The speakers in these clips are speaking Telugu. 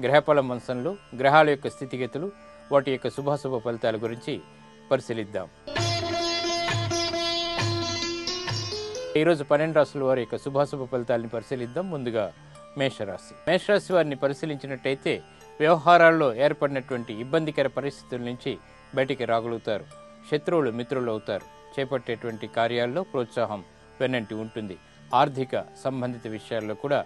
గ్రహఫల మంచంలో గ్రహాల యొక్క స్థితిగతులు వాటి యొక్క శుభాశుభ ఫలితాల గురించి పరిశీలిద్దాం. ఈరోజు పన్నెండు రాసుల వారి యొక్క శుభాశుభ ఫలితాలను పరిశీలిద్దాం. ముందుగా మేషరాశి. మేషరాశి వారిని పరిశీలించినట్టయితే వ్యవహారాల్లో ఏర్పడినటువంటి ఇబ్బందికర పరిస్థితుల నుంచి బయటికి రాగలుగుతారు. శత్రువులు మిత్రులు అవుతారు. చేపట్టేటువంటి కార్యాల్లో ప్రోత్సాహం వెన్నంటి ఉంటుంది. ఆర్థిక సంబంధిత విషయాల్లో కూడా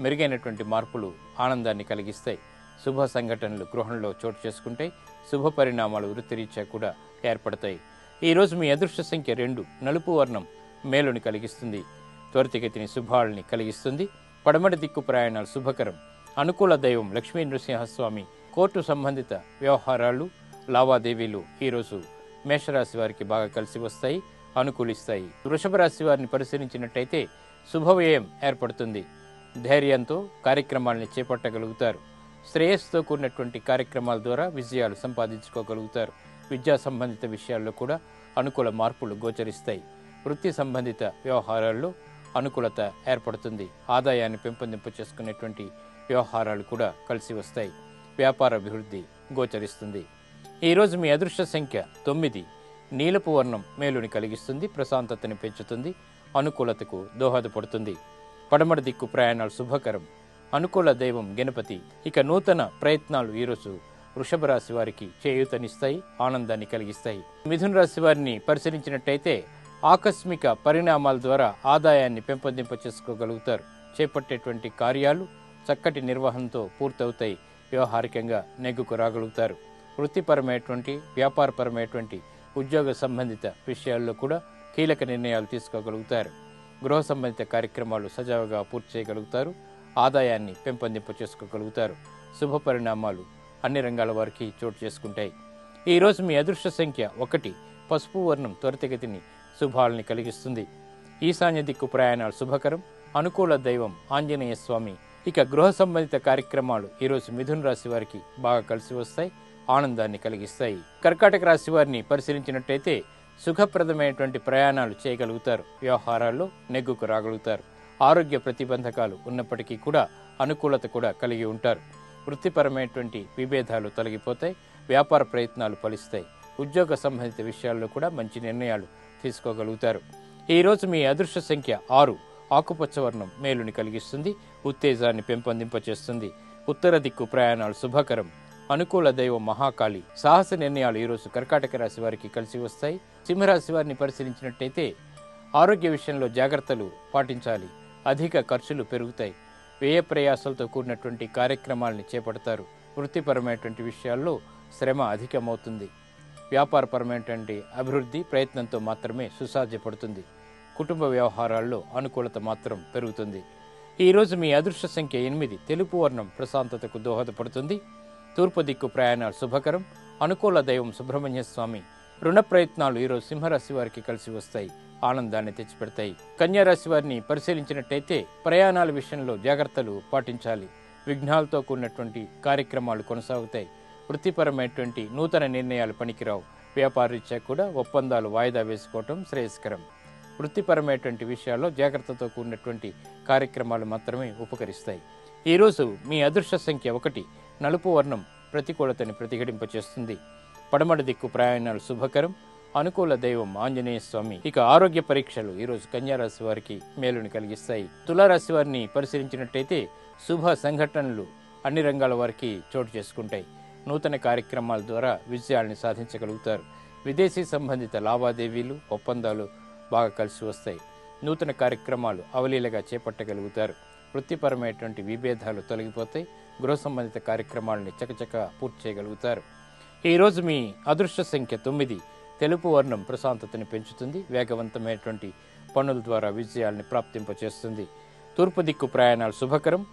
మెరుగైనటువంటి మార్పులు ఆనందాన్ని కలిగిస్తాయి. శుభ సంఘటనలు గృహంలో చోటు చేసుకుంటే శుభ పరిణామాలు వృత్తిరీత్యా కూడా ఏర్పడతాయి. ఈరోజు మీ అదృష్ట సంఖ్య రెండు నలుపు వర్ణం మేలుని కలిగిస్తుంది. త్వరితగతిని శుభాలని కలిగిస్తుంది. పడమటి దిక్కు ప్రయాణాలు శుభకరం. అనుకూల దైవం లక్ష్మీ నృసింహస్వామి కోర్టు సంబంధిత వ్యవహారాలు లావాదేవీలు ఈరోజు మేషరాశి వారికి బాగా కలిసి వస్తాయి అనుకూలిస్తాయి. వృషభ రాశి వారిని పరిశీలించినట్టయితే శుభవ్యయం ఏర్పడుతుంది. ధైర్యంతో కార్యక్రమాల్ని చేపట్టగలుగుతారు. శ్రేయస్సుతో కూడినటువంటి కార్యక్రమాల ద్వారా విజయాలు సంపాదించుకోగలుగుతారు. విద్యా సంబంధిత విషయాల్లో కూడా అనుకూల మార్పులు గోచరిస్తాయి. వృత్తి సంబంధిత వ్యవహారాల్లో అనుకూలత ఏర్పడుతుంది. ఆదాయాన్ని పెంపొందింపు చేసుకునేటువంటి వ్యవహారాలు కూడా కలిసి వస్తాయి. వ్యాపార అభివృద్ధి గోచరిస్తుంది. ఈరోజు మీ అదృష్ట సంఖ్య తొమ్మిది. నీలపు వర్ణం మేలుని కలిగిస్తుంది ప్రశాంతతని పెంచుతుంది అనుకూలతకు దోహదపడుతుంది. పడమడ దిక్కు ప్రయాణాలు శుభకరం. అనుకూల దైవం గణపతి. ఇక నూతన ప్రయత్నాలు ఈరోజు వృషభ రాశి వారికి చేయూతనిస్తాయి ఆనందాన్ని కలిగిస్తాయి. మిథున రాశి వారిని పరిశీలించినట్టయితే ఆకస్మిక పరిణామాల ద్వారా ఆదాయాన్ని పెంపొందింప చేసుకోగలుగుతారు. చేపట్టేటువంటి కార్యాలు చక్కటి నిర్వహణతో పూర్తవుతాయి. వ్యవహారికంగా నెగ్గుకు రాగలుగుతారు. వృత్తిపరమైనటువంటి వ్యాపారపరమైనటువంటి ఉద్యోగ సంబంధిత విషయాల్లో కూడా కీలక నిర్ణయాలు తీసుకోగలుగుతారు. గృహ సంబంధిత కార్యక్రమాలు సజావుగా పూర్తి చేయగలుగుతారు. ఆదాయాన్ని పెంపొందింప చేసుకోగలుగుతారు. శుభ పరిణామాలు అన్ని రంగాల వారికి చోటు చేసుకుంటాయి. ఈరోజు మీ అదృష్ట సంఖ్య ఒకటి. పసుపు వర్ణం త్వరితగతిని శుభాలని కలిగిస్తుంది. ఈశాన్య దిక్కు ప్రయాణాలు శుభకరం. అనుకూల దైవం ఆంజనేయ స్వామి. ఇక గృహ సంబంధిత కార్యక్రమాలు ఈరోజు మిథున రాశి వారికి బాగా కలిసి వస్తాయి. ఆనందాన్ని కలిగిస్తాయి. కర్కాటక రాశి వారిని పరిశీలించినట్టయితే సుఖప్రదమైనటువంటి ప్రయాణాలు చేయగలుగుతారు. వ్యవహారాల్లో నెగ్గుకు రాగలుగుతారు. ఆరోగ్య ప్రతిబంధకాలు ఉన్నప్పటికీ కూడా అనుకూలత కూడా కలిగి ఉంటారు. వృత్తిపరమైనటువంటి విభేదాలు తొలగిపోతాయి. వ్యాపార ప్రయత్నాలు ఫలిస్తాయి. ఉద్యోగ సంబంధిత విషయాల్లో కూడా మంచి నిర్ణయాలు తీసుకోగలుగుతారు. ఈరోజు మీ అదృష్ట సంఖ్య ఆరు. ఆకుపచ్చ వర్ణం మేలుని కలిగిస్తుంది. ఉత్తేజాన్ని పెంపొందింపచేస్తుంది. ఉత్తర దిక్కు ప్రయాణాలు శుభకరం. అనుకూల దైవం మహాకాళి. సాహస నిర్ణయాలు ఈరోజు కర్కాటక రాశి వారికి కలిసి వస్తాయి. సింహరాశి వారిని పరిశీలించినట్టయితే ఆరోగ్య విషయంలో జాగ్రత్తలు పాటించాలి. అధిక ఖర్చులు పెరుగుతాయి. వ్యయ ప్రయాసాలతో కూడినటువంటి కార్యక్రమాల్ని చేపడతారు. వృత్తిపరమైనటువంటి విషయాల్లో శ్రమ అధికమవుతుంది. వ్యాపారపరమైనటువంటి అభివృద్ధి ప్రయత్నంతో మాత్రమే సుసాధ్యపడుతుంది. కుటుంబ వ్యవహారాల్లో అనుకూలత మాత్రం పెరుగుతుంది. ఈరోజు మీ అదృష్ట సంఖ్య ఎనిమిది. తెలుపు వర్ణం ప్రశాంతతకు దోహదపడుతుంది. తూర్పు దిక్కు ప్రయాణాలు శుభకరం. అనుకూల దైవం సుబ్రహ్మణ్య స్వామి రుణ ప్రయత్నాలు ఈరోజు సింహరాశి వారికి కలిసి వస్తాయి. ఆనందాన్ని తెచ్చిపెడతాయి. కన్యారాశి వారిని పరిశీలించినట్టయితే ప్రయాణాల విషయంలో జాగ్రత్తలు పాటించాలి. విఘ్నాలతో కూడినటువంటి కార్యక్రమాలు కొనసాగుతాయి. వృత్తిపరమైనటువంటి నూతన నిర్ణయాలు పనికిరావు. వ్యాపారరీత్యా కూడా ఒప్పందాలు వాయిదా వేసుకోవటం శ్రేయస్కరం. వృత్తిపరమైనటువంటి విషయాల్లో జాగ్రత్తతో కూడినటువంటి కార్యక్రమాలు మాత్రమే ఉపకరిస్తాయి. ఈరోజు మీ అదృష్ట సంఖ్య ఒకటి. నలుపు వర్ణం ప్రతికూలతని ప్రతిఘటింపచేస్తుంది. పడమడ దిక్కు ప్రయాణాలు శుభకరం. అనుకూల దైవం ఆంజనేయ స్వామి. ఇక ఆరోగ్య పరీక్షలు ఈరోజు కన్యారాశి వారికి మేలుని కలిగిస్తాయి. తులారాశి వారిని పరిశీలించినట్టయితే శుభ సంఘటనలు అన్ని రంగాల వారికి చోటు చేసుకుంటాయి. నూతన కార్యక్రమాల ద్వారా విజయాల్ని సాధించగలుగుతారు. విదేశీ సంబంధిత లావాదేవీలు ఒప్పందాలు బాగా కలిసి వస్తాయి. నూతన కార్యక్రమాలు అవలీలగా చేపట్టగలుగుతారు. వృత్తిపరమైనటువంటి విభేదాలు తొలగిపోతాయి. గృహ సంబంధిత కార్యక్రమాలని చకచక పూర్తి చేయగలుగుతారు. ఈరోజు మీ అదృష్ట సంఖ్య తొమ్మిది. తెలుపు వర్ణం ప్రశాంతతని పెంచుతుంది. వేగవంతమైనటువంటి పనుల ద్వారా విజయాల్ని ప్రాప్తింపచేస్తుంది. తూర్పు దిక్కు ప్రయాణాలు శుభకరం.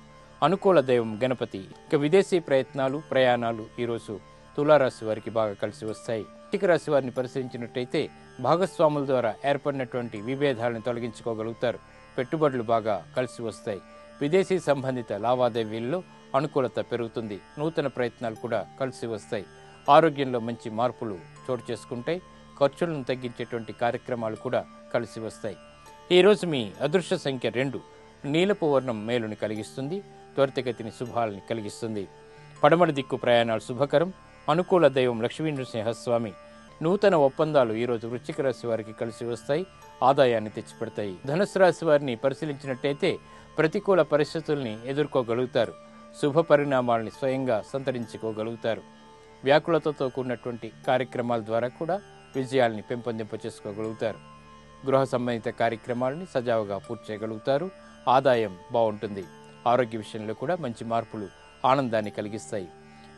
అనుకూల దైవం గణపతి. ఇక విదేశీ ప్రయత్నాలు ప్రయాణాలు ఈరోజు తులారాశి వారికి బాగా కలిసి వస్తాయి. వృశ్చిక రాశి వారిని పరిశీలించినట్టయితే భాగస్వాముల ద్వారా ఏర్పడినటువంటి విభేదాలను తొలగించుకోగలుగుతారు. పెట్టుబడులు బాగా కలిసి వస్తాయి. విదేశీ సంబంధిత లావాదేవీల్లో అనుకూలత పెరుగుతుంది. నూతన ప్రయత్నాలు కూడా కలిసి వస్తాయి. ఆరోగ్యంలో మంచి మార్పులు చోటు చేసుకుంటాయి. ఖర్చులను తగ్గించేటువంటి కార్యక్రమాలు కూడా కలిసి వస్తాయి. ఈరోజు మీ అదృష్ట సంఖ్య రెండు. నీలపు వర్ణం మేలుని కలిగిస్తుంది. త్వరితగతిని శుభాలని కలిగిస్తుంది. పడమడి దిక్కు ప్రయాణాలు శుభకరం. అనుకూల దైవం లక్ష్మీనరసింహస్వామి నూతన ఒప్పందాలు ఈరోజు వృశ్చిక రాశి వారికి కలిసి వస్తాయి. ఆదాయాన్ని తెచ్చిపెడతాయి. ధనుసు రాశి వారిని పరిశీలించినట్టయితే ప్రతికూల పరిస్థితుల్ని ఎదుర్కోగలుగుతారు. శుభ పరిణామాల్ని స్వయంగా సంతరించుకోగలుగుతారు. వ్యాకులతతో కూడినటువంటి కార్యక్రమాల ద్వారా కూడా విజయాల్ని పెంపొందింప చేసుకోగలుగుతారు గృహ సంబంధిత కార్యక్రమాలని సజావుగా పూర్తి చేయగలుగుతారు. ఆదాయం బాగుంటుంది. ఆరోగ్య విషయంలో కూడా మంచి మార్పులు ఆనందాన్ని కలిగిస్తాయి.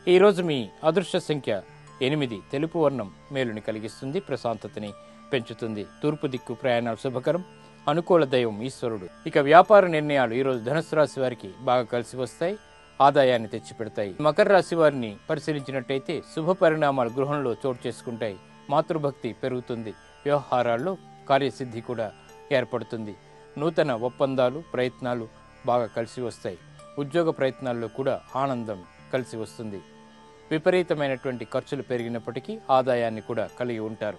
ఈరోజు మీ అదృశ్య సంఖ్య ఎనిమిది. తెలుపు వర్ణం మేలుని కలిగిస్తుంది. ప్రశాంతతని పెంచుతుంది. తూర్పు దిక్కు ప్రయాణాలు శుభకరం. అనుకూల దైవం ఈశ్వరుడు. ఇక వ్యాపార నిర్ణయాలు ఈరోజు ధనుసు రాశి వారికి బాగా కలిసి వస్తాయి. ఆదాయాన్ని తెచ్చిపెడతాయి. మకర రాశి వారిని పరిశీలించినట్టయితే శుభ పరిణామాలు గృహంలో చోటు చేసుకుంటాయి. మాతృభక్తి పెరుగుతుంది. వ్యవహారాల్లో కార్యసిద్ధి కూడా ఏర్పడుతుంది. నూతన ఒప్పందాలు ప్రయత్నాలు బాగా కలిసి వస్తాయి. ఉద్యోగ ప్రయత్నాల్లో కూడా ఆనందం కలిసి వస్తుంది. విపరీతమైనటువంటి ఖర్చులు పెరిగినప్పటికీ ఆదాయాన్ని కూడా కలిగి ఉంటారు.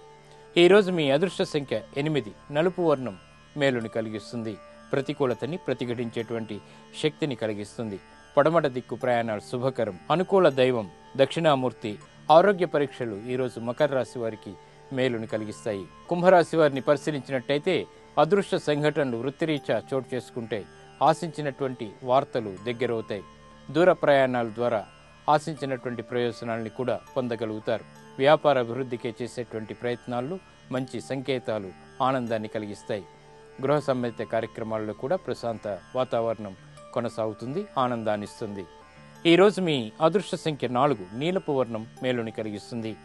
ఈరోజు మీ అదృష్ట సంఖ్య ఎనిమిది. నలుపు వర్ణం మేలుని కలిగిస్తుంది. ప్రతికూలతని ప్రతిఘటించేటువంటి శక్తిని కలిగిస్తుంది. పడమట దిక్కు ప్రయాణాలు శుభకరం. అనుకూల దైవం దక్షిణామూర్తి ఆరోగ్య పరీక్షలు ఈరోజు మకర రాశి వారికి మేలుని కలిగిస్తాయి. కుంభరాశి వారిని పరిశీలించినట్టయితే అదృష్ట సంఘటనలు వృత్తిరీత్యా చోటు చేసుకుంటే ఆశించినటువంటి వార్తలు దగ్గరవుతాయి. దూర ప్రయాణాల ద్వారా ఆశించినటువంటి ప్రయోజనాల్ని కూడా పొందగలుగుతారు. వ్యాపార అభివృద్ధికే చేసేటువంటి ప్రయత్నాలు మంచి సంకేతాలు ఆనందాన్ని కలిగిస్తాయి. గృహ సంబంధిత కార్యక్రమాల్లో కూడా ప్రశాంత వాతావరణం కొనసాగుతుంది ఆనందాన్నిస్తుంది. ఈరోజు మీ అదృష్ట సంఖ్య నాలుగు నీలపు వర్ణం మేలుని కలిగిస్తుంది.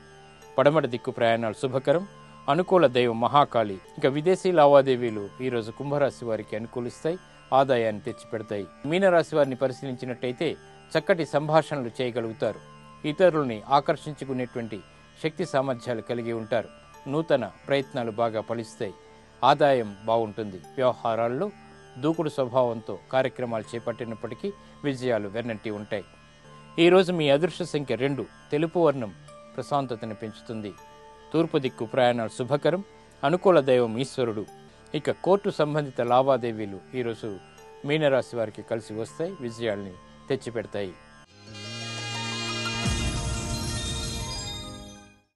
పడమట దిక్కు ప్రయాణాలు శుభకరం. అనుకూల దైవం మహాకాళి ఇక విదేశీ లావాదేవీలు ఈరోజు కుంభరాశి వారికి అనుకూలిస్తాయి ఆదాయాన్ని తెచ్చిపెడతాయి. మీనరాశి వారిని పరిశీలించినట్టయితే చక్కటి సంభాషణలు చేయగలుగుతారు. ఇతరుల్ని ఆకర్షించుకునేటువంటి శక్తి సామర్థ్యాలు కలిగి ఉంటారు. నూతన ప్రయత్నాలు బాగా ఫలిస్తాయి. ఆదాయం బాగుంటుంది. వ్యవహారాల్లో దూకుడు స్వభావంతో కార్యక్రమాలు చేపట్టినప్పటికీ విజయాలు వెన్నంటి ఉంటాయి. ఈరోజు మీ అదృష్ట సంఖ్య రెండు తెలుపు వర్ణం ప్రశాంతతను పెంచుతుంది. తూర్పు దిక్కు ప్రయాణాలు శుభకరం అనుకూల దైవం ఈశ్వరుడు. ఇక కోర్టు సంబంధిత లావాదేవీలు ఈరోజు మీనరాశి వారికి కలిసి వస్తాయి విజయాల్ని తెచ్చిపెడతాయి.